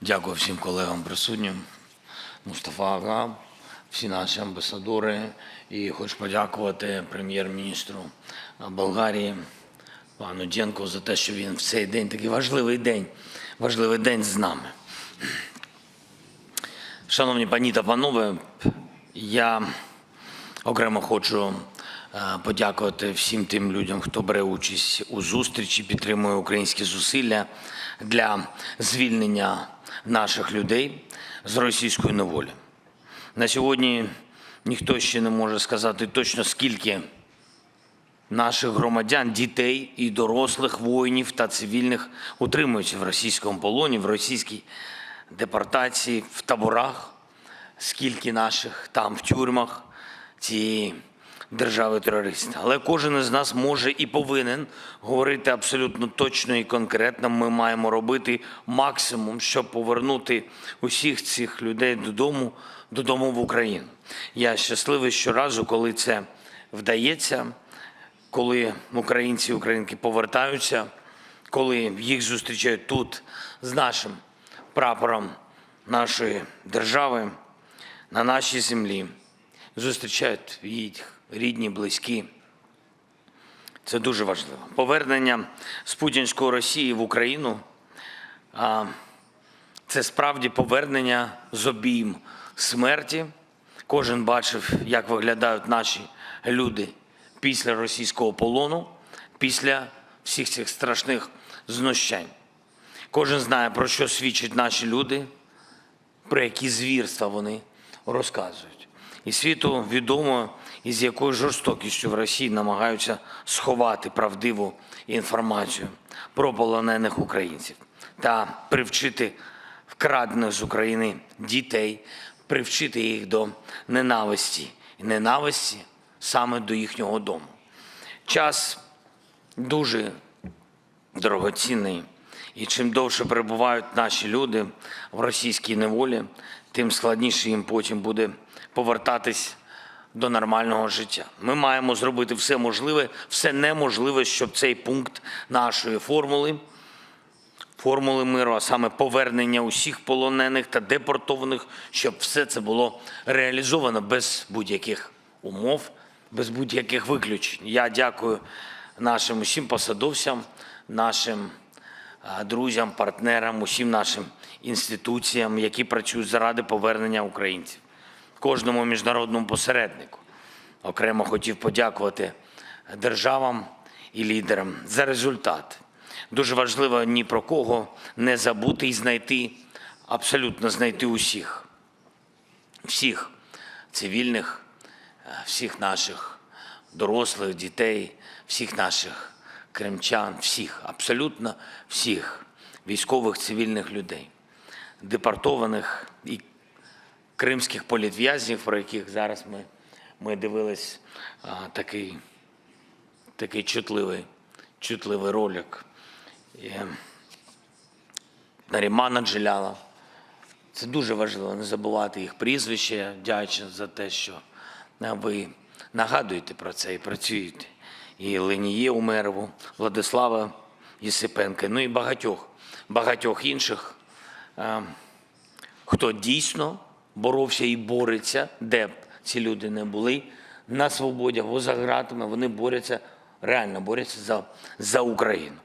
Дякую всім колегам присутнім. Мустафа Ага, всі наші амбасадори. І хочу подякувати прем'єр-міністру Болгарії пану Дєнку за те, що він в цей день, такий важливий день, важливий день з нами. Шановні пані та панове, я окремо хочу е, подякувати всім тим людям, хто бере участь у зустрічі, підтримує українські зусилля для звільнення наших людей з російської неволі. На сьогодні ніхто ще не може сказати точно, скільки наших громадян, дітей і дорослих воїнів та цивільних утримуються в російському полоні, в російській депортації, в таборах, скільки наших там в тюрмах цієї держави терориста. Але кожен із нас може і повинен говорити абсолютно точно і конкретно. Ми маємо робити максимум, щоб повернути усіх цих людей додому, додому в Україну. Я щасливий щоразу, коли це вдається коли українці і українки повертаються, коли їх зустрічають тут з нашим прапором нашої держави на нашій землі, зустрічають їх рідні, близькі. Це дуже важливо. Повернення з путінської Росії в Україну це справді повернення з обійм смерті. Кожен бачив, як виглядають наші люди після російського полону, після всіх цих страшних знущань. Кожен знає, про що свідчать наші люди, про які звірства вони розказують. І світу відомо, із якою жорстокістю в Росії намагаються сховати правдиву інформацію про полонених українців та привчити вкрадених з України дітей, привчити їх до ненависті і ненависті саме до їхнього дому. Час дуже дорогоцінний. І чим довше перебувають наші люди в російській неволі, тим складніше їм потім буде повертатись до нормального життя. Ми маємо зробити все можливе, все неможливе, щоб цей пункт нашої формули, формули миру, а саме повернення усіх полонених та депортованих, щоб все це було реалізовано без будь-яких умов, без будь-яких виключень. Я дякую нашим усім посадовцям, нашим друзям, партнерам, усім нашим інституціям, які працюють заради повернення українців, кожному міжнародному посереднику. Окремо хотів подякувати державам і лідерам за результат. Дуже важливо ні про кого не забути і знайти, абсолютно знайти усіх, всіх цивільних, всіх наших дорослих, дітей, всіх наших кримчан, всіх, абсолютно всіх військових цивільних людей, депортованих і кримських політв'язнів, про яких зараз ми, ми дивились а, такий, такий чутливий, чутливий ролик. Нарімана Джиляла. Це дуже важливо не забувати їх прізвище. Я Дячен за те, що ви нагадуєте про це і працюєте. І Леніє Умерову, Владислава Єсипенка, ну і багатьох, багатьох інших, хто дійсно боровся і бореться, де б ці люди не були, на свободі або за ґратами, вони борються, реально борються за, за Україну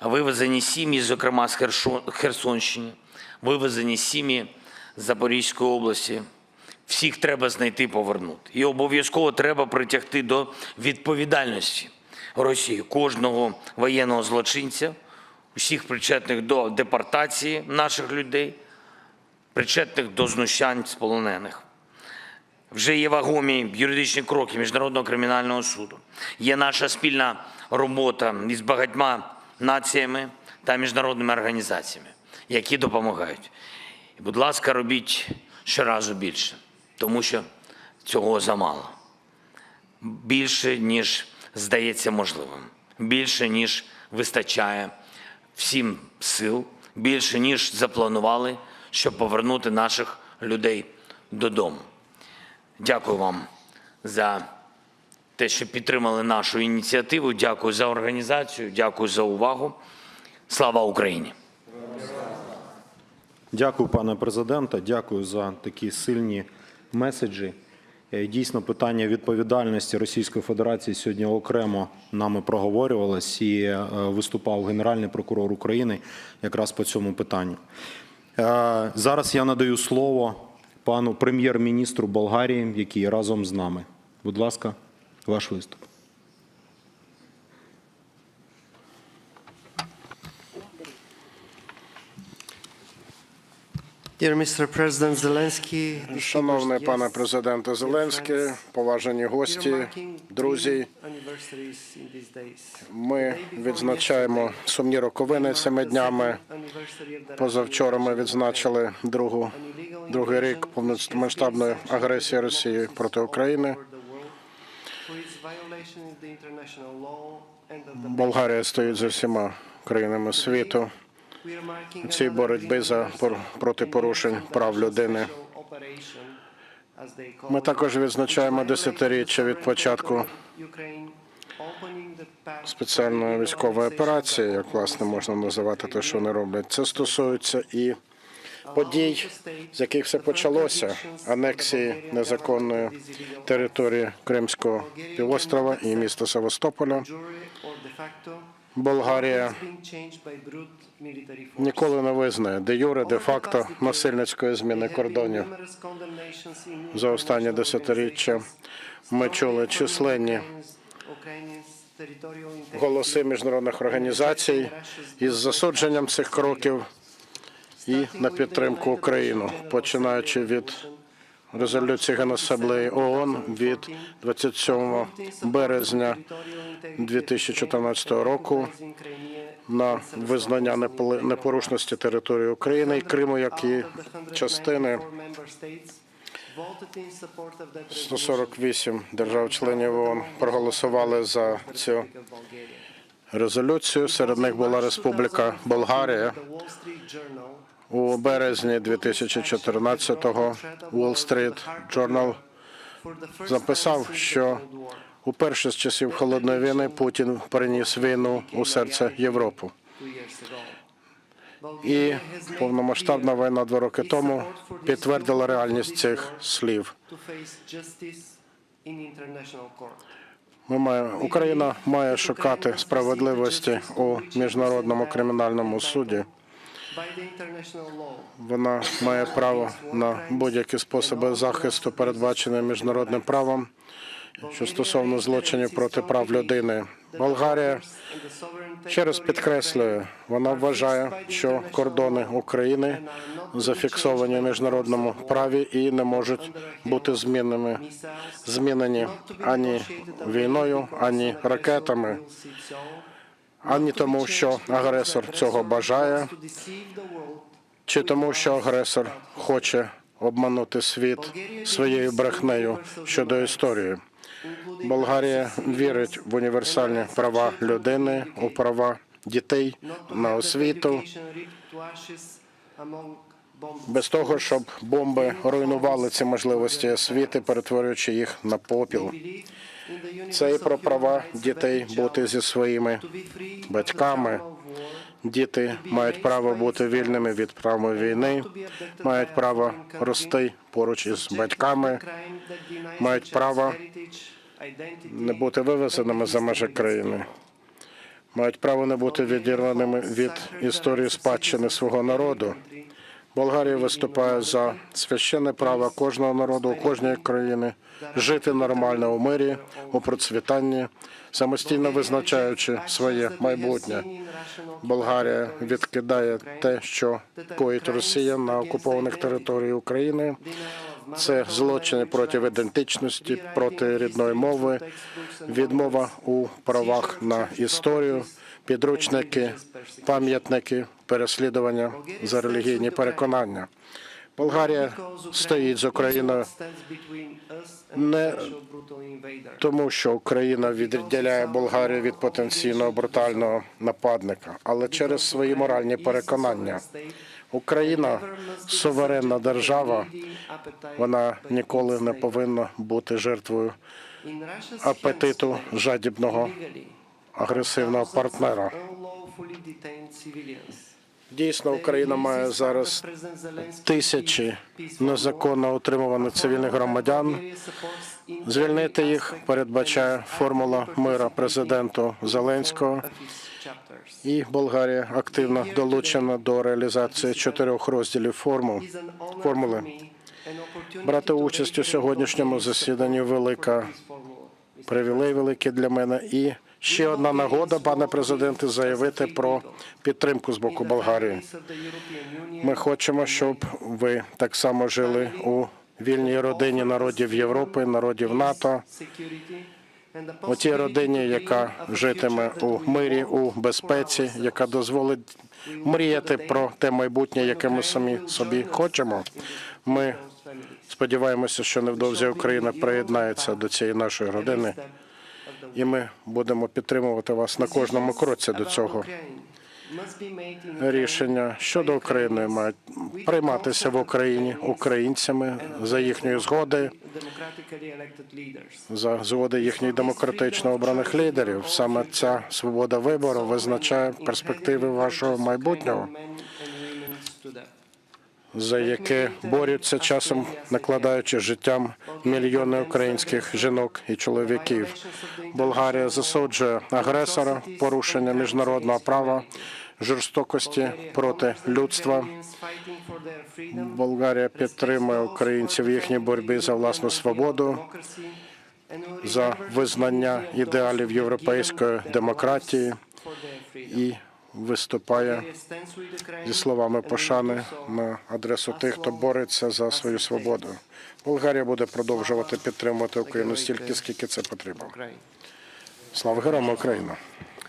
вивезені сім'ї, зокрема з Херсонщини, вивезені сім'ї з Запорізької області. Всіх треба знайти, повернути. І обов'язково треба притягти до відповідальності Росії кожного воєнного злочинця, усіх причетних до депортації наших людей, причетних до знущань з полонених. Вже є вагомі юридичні кроки Міжнародного кримінального суду. Є наша спільна робота із багатьма націями та міжнародними організаціями, які допомагають. І, будь ласка, робіть щоразу більше, тому що цього замало. Більше, ніж здається можливим, більше, ніж вистачає всім сил, більше, ніж запланували, щоб повернути наших людей додому. Дякую вам за те, що підтримали нашу ініціативу. Дякую за організацію, дякую за увагу. Слава Україні! Дякую, пане президенте. Дякую за такі сильні меседжі. Е, Дійсно, питання відповідальності Російської Федерації сьогодні окремо нами проговорювалось і е, виступав Генеральний прокурор України якраз по цьому питанню. Е, Зараз я надаю слово пану прем'єр-міністру Болгарії, який разом з нами. Будь ласка, ваш виступ. Шановний пане президенте Зеленський, поважені гості, друзі. Ми відзначаємо сумні роковини цими днями. Позавчора ми відзначили другу, другий рік повномасштабної агресії Росії проти України. Болгарія стоїть за всіма країнами світу Another боротьбі за проти порушень прав людини. Ми також відзначаємо десятиріччя від початку спеціальної військової операції, як власне можна називати те, що вони роблять. Це стосується і подій, з яких все почалося, анексії незаконної території Кримського півострова і міста Севастополя. Болгарія. Ніколи не визнає. Де юре, де факто насильницької зміни кордонів. За останні десятиріччя ми чули численні голоси міжнародних організацій із засудженням цих кроків і на підтримку України, починаючи від резолюції Генасаблеї ООН від 27 березня 2014 року на визнання непорушності території України і Криму як і частини 148 держав-членів ООН проголосували за цю резолюцію. Серед них була Республіка Болгарія. У березні 2014-го Wall Street Journal записав, що уперше з часів холодної війни Путін переніс війну у серце Європи. І повномасштабна війна два роки тому підтвердила реальність цих слів. Ми маємо Україна має шукати справедливості у міжнародному кримінальному суді. Вона має право на будь-які способи захисту, передбачені міжнародним правом, що стосовно злочинів проти прав людини. Болгарія ще раз підкреслює, вона вважає, що кордони України зафіксовані в міжнародному праві і не можуть бути змінними, змінені ані війною, ані ракетами, ані тому, що агресор цього бажає, чи тому, що агресор хоче обманути світ своєю брехнею щодо історії. Болгарія вірить в універсальні права людини, у права дітей на освіту, без того, щоб бомби руйнували ці можливості освіти, перетворюючи їх на попіл. Це і про права дітей бути зі своїми батьками. Діти мають право бути вільними від права війни, мають право рости поруч із батьками, мають право не бути вивезеними за межі країни, мають право не бути відірваними від історії спадщини свого народу. Болгарія виступає за священне право кожного народу, кожної країни жити нормально у мирі, у процвітанні, самостійно визначаючи своє майбутнє. Болгарія відкидає те, що коїть Росія на окупованих територіях України. Це злочини проти ідентичності, проти рідної мови, відмова у правах на історію, підручники, пам'ятники, переслідування за релігійні переконання. Болгарія стоїть з Україною не тому, що Україна відділяє Болгарію від потенційного брутального нападника, але через свої моральні переконання. Україна суверенна держава. Вона ніколи не повинна бути жертвою апетиту жадібного агресивного партнера. Дійсно, Україна має зараз тисячі незаконно утримуваних цивільних громадян. Звільнити їх передбачає формула мира президенту Зеленського. І Болгарія активно долучена до реалізації чотирьох розділів формул формули. Брати участь у сьогоднішньому засіданні велика привілей великий для мене. І ще одна нагода, пане президенте, заявити про підтримку з боку Болгарії. Ми хочемо, щоб ви так само жили у вільній родині народів Європи, народів НАТО, у тій родині, яка житиме у мирі, у безпеці, яка дозволить мріяти про те майбутнє, яке ми самі собі хочемо. Ми сподіваємося, що невдовзі Україна приєднається до цієї нашої родини, і ми будемо підтримувати вас на кожному кроці до цього. Рішення щодо України мають прийматися в Україні українцями за їхньої згоди, за згоди їхніх демократично обраних лідерів. Саме ця свобода вибору визначає перспективи вашого майбутнього, за яке борються часом, накладаючи життям мільйони українських жінок і чоловіків. Болгарія засуджує агресора, порушення міжнародного права, жорстокості проти людства. Болгарія підтримує українців в їхній боротьбі за власну свободу, за визнання ідеалів європейської демократії і виступає зі словами пошани на адресу тих, хто бореться за свою свободу. Болгарія буде продовжувати підтримувати Україну стільки, скільки це потрібно. Слава героям Україна!